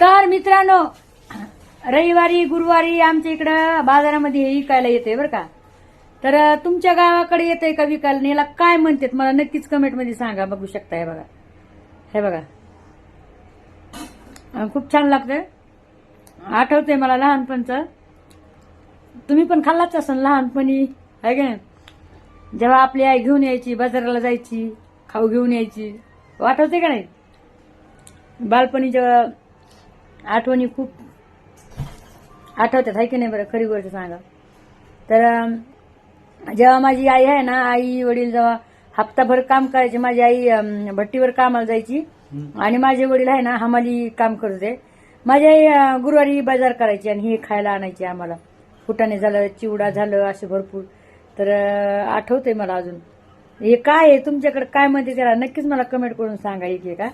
तर मित्रांनो रविवारी गुरुवारी आमच्या इकडं बाजारामध्ये हे विकायला येते बरं का. तर तुमच्या गावाकडे येते का विकायला? नेला याला काय म्हणतात? मला नक्कीच कमेंटमध्ये सांगा बघू शकता हे बघा. हे बघा. खूप छान लागतंय. आठवतंय मला लहानपणचं. तुम्ही पण खाल्लाच असाल लहानपणी आहे का नाही? जेव्हा आपली आई घेऊन यायची बाजाराला जायची खाऊ घेऊन यायची आठवते का नाही? बालपणीच्या आठवणी खूप आठवतात आहे की नाही बरं? खरी गोष्ट सांगा. तर जेव्हा माझी आई आहे ना आई वडील जेव्हा हप्ताभर काम करायचे माझी आई भट्टीवर कामाला जायची आणि माझे वडील आहे ना हमाली काम करत होते. माझी आई गुरुवारी बाजार करायची आणि हे खायला आणायची आम्हाला. फुटाणे झालं चिवडा झालं असे भरपूर. तर आठवतंय मला अजून. हे काय आहे? तुमच्याकडे काय म्हणते त्याला? नक्कीच मला कमेंट करून सांगा एक हा.